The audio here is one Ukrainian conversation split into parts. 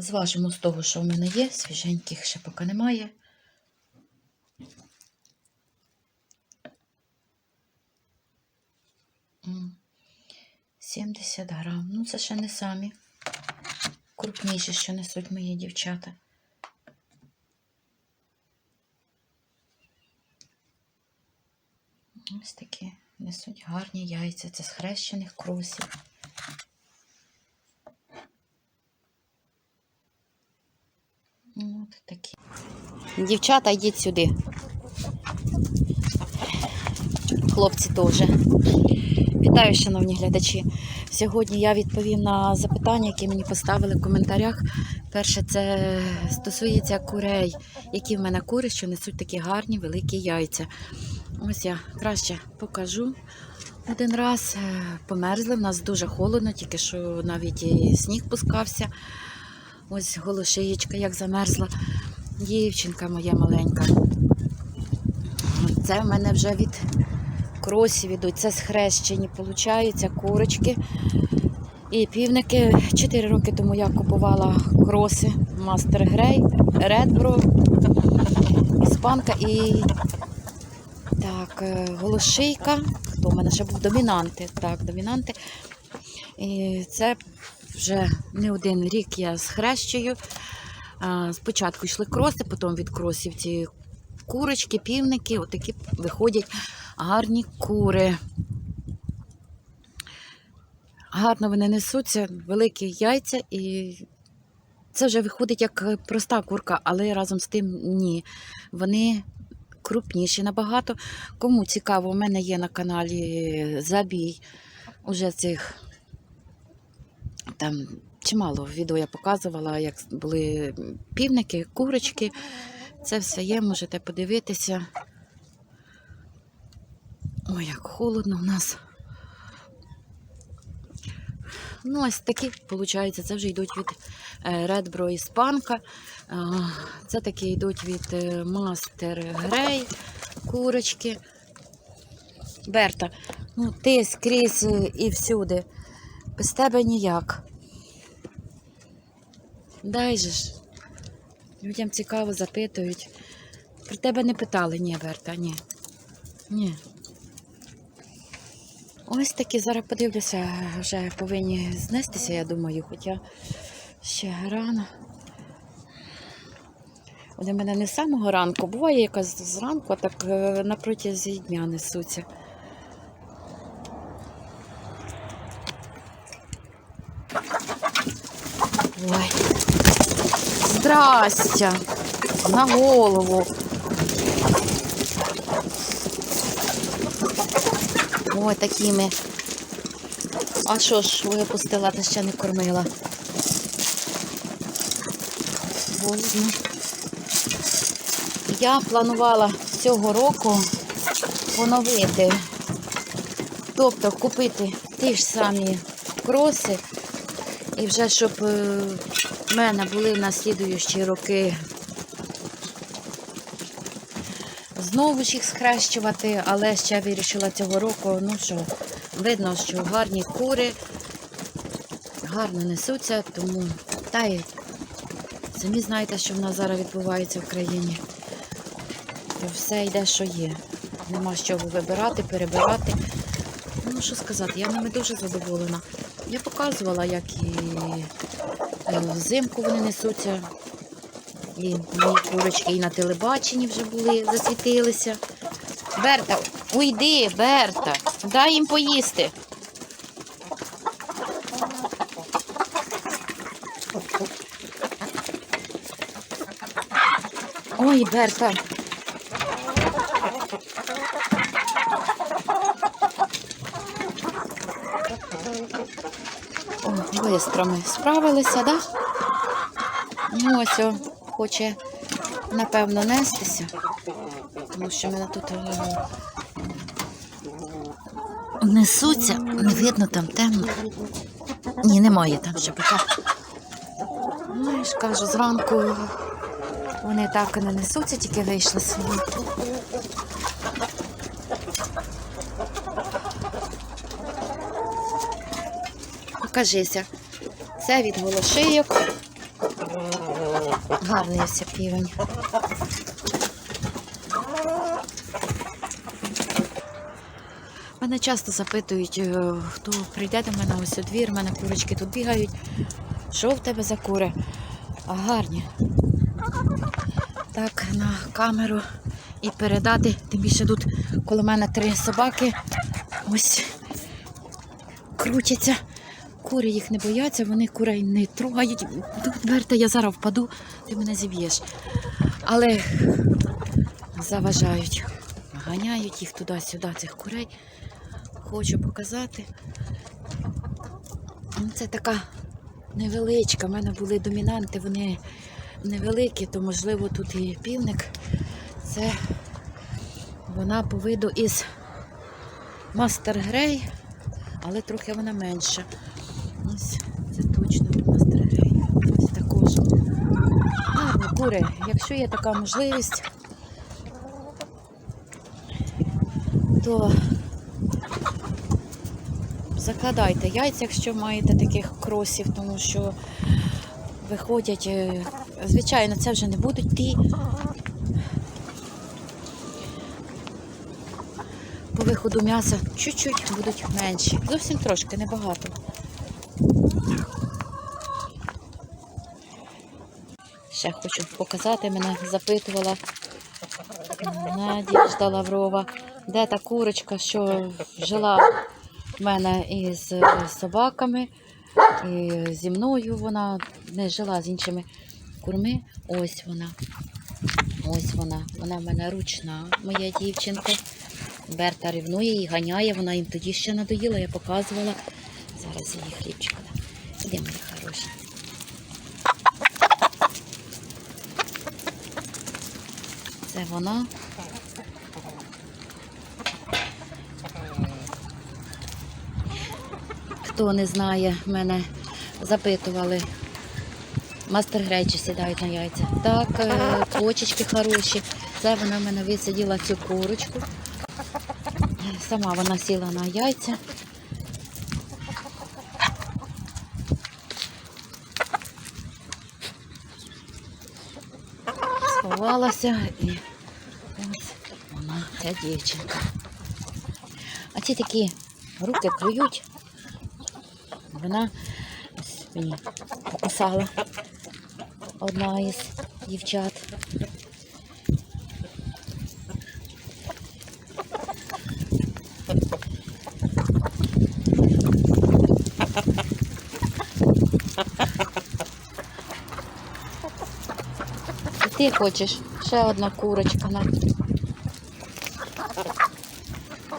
Зважимо з того, що в мене є, свіженьких ще поки немає. М, 70 грам. Ну, це ще не самі крупніші, що несуть мої дівчата. Ось такі несуть гарні яйця. Це з хрещених кросів. Ну, От такі. Дівчата, йдіть сюди. Хлопці теж. Вітаю, шановні глядачі. Сьогодні я відповім на запитання, які мені поставили в коментарях. Перше, це стосується курей, які в мене кури, що несуть такі гарні великі яйця. Ось я краще покажу. Один раз Е, померзли, в нас дуже холодно, тільки що навіть і сніг пускався. Ось голошиєчка як замерзла. Дівчинка моя маленька. Це в мене вже від кросів ідуть. Це схрещені, получаються курочки. І півники. Чотири роки тому я купувала кроси Мастер Грей, Редбро, іспанка і так, е, голошийка. Хто в мене ще був? Домінанти. Так, домінанти. І це вже не один рік я схрещую. А, Спочатку йшли кроси, потім від кросів ці курочки, півники, отакі виходять гарні кури. Гарно вони несуться, великі яйця, і це вже виходить як проста курка, але разом з тим ні. Вони крупніші набагато. Кому цікаво, у мене є на каналі забій уже цих там чимало відео я показувала, як були півники, курочки. Це все є, можете подивитися. Ой, як холодно в нас. Ну, ось такі, виходить, це вже йдуть від Bro іспанка. Це такі йдуть від Master Grey курочки. Берта, ну ти скрізь е, і всюди. Без тебе ніяк. Дай же ж. Людям цікаво запитують. Про тебе не питали, ні, Берта, ні. Ні. Ось такі зараз подивлюся, вже повинні знестися, я думаю, хоча ще рано. Вони в мене не з самого ранку, буває якась зранку, а так е, на протязі дня несуться. Ой. Здрастя. На голову. Ой, такими. А що ж, випустила, та ще не кормила. Возьму. Я планувала цього року поновити. Тобто купити ті ж самі кроси. І вже щоб е, в мене були на слідуючі роки знову ж їх схрещувати, але ще вирішила цього року, ну що, видно, що гарні кури гарно несуться, тому та й самі знаєте, що в нас зараз відбувається в країні. То все йде, що є. Нема з чого вибирати, перебирати. Ну, що сказати, я ними дуже задоволена. Я показувала, як і е, взимку вони несуться. І мої курочки і на телебаченні вже були, засвітилися. Берта, уйди, Берта, дай їм поїсти. Ой, Берта. О, справилися, да? Ну, ось хоче, напевно, нестися, тому що мене тут е, несуться, не видно там темно. Ні, немає там ще поки. Ну, я ж кажу, зранку вони так і не несуться, тільки вийшли собі. Покажися. Це від голошийок. Гарний ось півень. Мене часто запитують, е, хто прийде до мене ось у двір, в мене курочки тут бігають. Що в тебе за кури? А гарні. Так, на камеру і передати. Тим більше тут коло мене три собаки. Ось крутяться. Кури їх не бояться, вони курей не трогають. Берта, я зараз впаду, ти мене зіб'єш. Але заважають. Ганяють їх туди-сюди, цих курей. Хочу показати. Ну, Це така невеличка. У мене були домінанти, вони невеликі, то можливо тут і півник. Це вона по виду із Мастер Грей, але трохи вона менша. Ось це точно Грей. Ось також. Гарні кури, якщо є така можливість, то закладайте яйця, якщо маєте таких кросів, тому що виходять, е, звичайно, це вже не будуть ті. По виходу м'яса чуть-чуть будуть менші. Зовсім трошки, небагато. Ще хочу показати, мене запитувала Надіжда Лаврова, де та курочка, що жила в мене із собаками, і зі мною вона не жила з іншими курми. Ось вона. Ось вона. Вона в мене ручна, моя дівчинка. Берта рівнує і ганяє, вона їм тоді ще надоїла, я показувала. Зараз її хлібчик. дам. Іди, мої хороші. Це вона. Хто не знає, мене запитували. Мастер Гречі сідають на яйця. Так, е, почечки хороші. Це вона в мене висиділа цю курочку. Сама вона сіла на яйця. Сховалася і ця дівчинка. А ці такі руки клюють. Вона мені покусала одна із дівчат. І ти хочеш ще одна курочка на.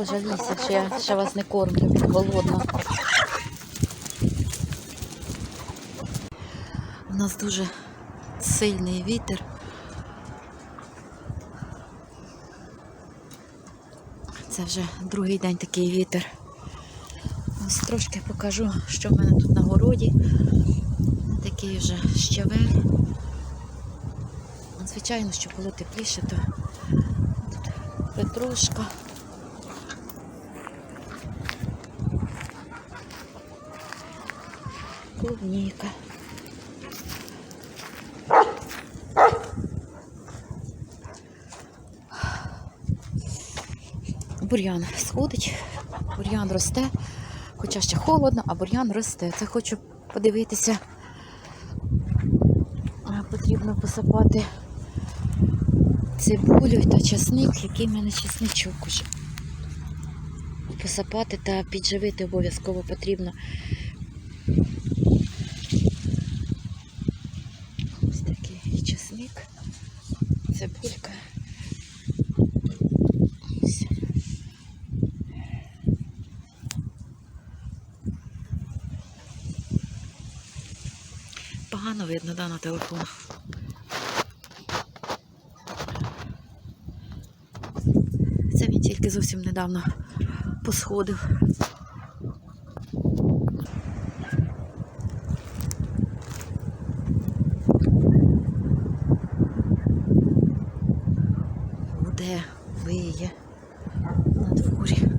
Пожалійся, що я ще вас не кормлю, голодна. У нас дуже сильний вітер. Це вже другий день такий вітер. Ось трошки покажу, що в мене тут на городі. Такий вже щавель. Звичайно, щоб було тепліше, то тут петрушка. Клубніка. Бур'ян сходить, бур'ян росте, хоча ще холодно, а бур'ян росте. Це хочу подивитися. Потрібно посапати цибулю та часник, який в мене часничок уже. Посапати та підживити обов'язково потрібно. Ось такий часник, цибулька. Ось. Погано видно, да, на телефон. Це він тільки зовсім недавно посходив. Буде, виє на дворі.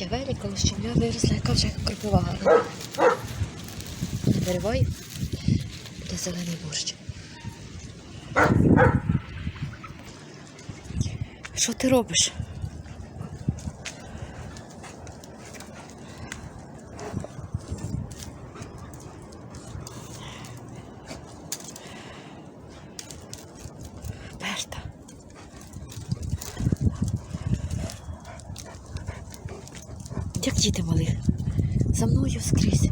Щавелі, щавля виросла, яка вже кропива гарна. Вириваю, буде зелений борщ. Що ти робиш? Берта. Як діти мали? За мною скрізь.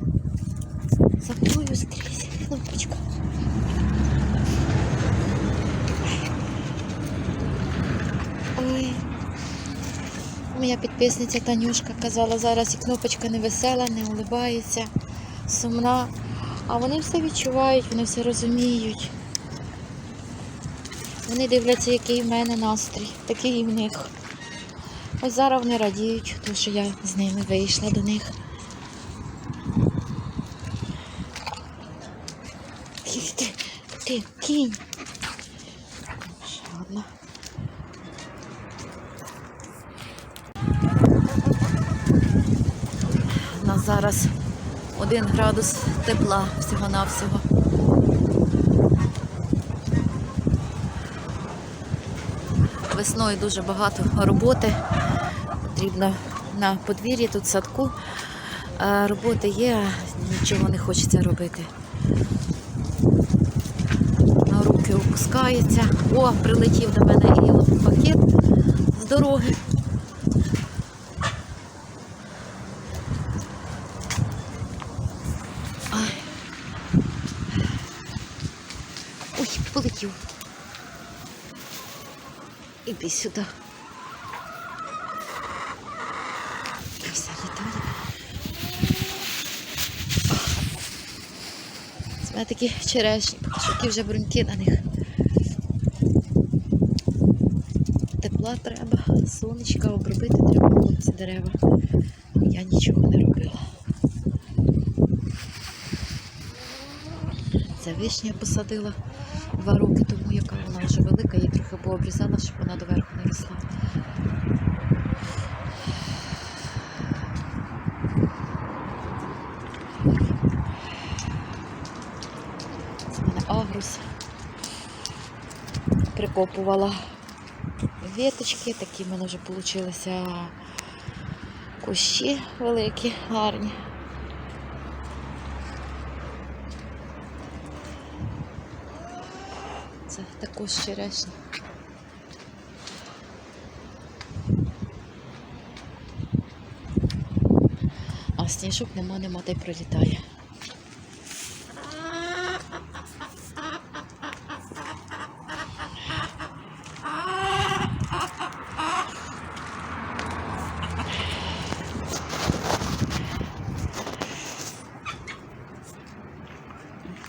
За мною скрізь. Кнопочка. Ой. Моя підписниця Танюшка казала, зараз і кнопочка не весела, не улибається, сумна. А вони все відчувають, вони все розуміють. Вони дивляться, який в мене настрій, такий і в них. Ось зараз вони радіють, тому що я з ними вийшла до них. Ти, ти, кінь. Ще одна. У нас зараз один градус тепла всього-навсього. Весною дуже багато роботи. Потрібно на подвір'ї, тут в садку. А Роботи є, а нічого не хочеться робити. Руки опускається. О, прилетів до мене і пакет з дороги. Іди сюди. Все літає. Це такі черешні, які вже бруньки на них. Тепла треба, сонечка, обробити треба ці дерева. Я нічого не робила. Це вишня посадила два роки тому, яка вона вже велика, її трохи пообрізала, щоб вона доверху не росла. Це мене агрус. Прикопувала віточки, такі в мене вже вийшли кущі великі, гарні. Це також черешня. А сніжок нема, нема, та й пролітає.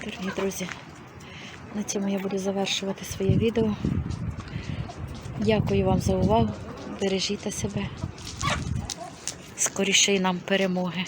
Дорогі друзі, на цьому я буду завершувати своє відео. Дякую вам за увагу. Бережіть себе. Скоріше нам перемоги.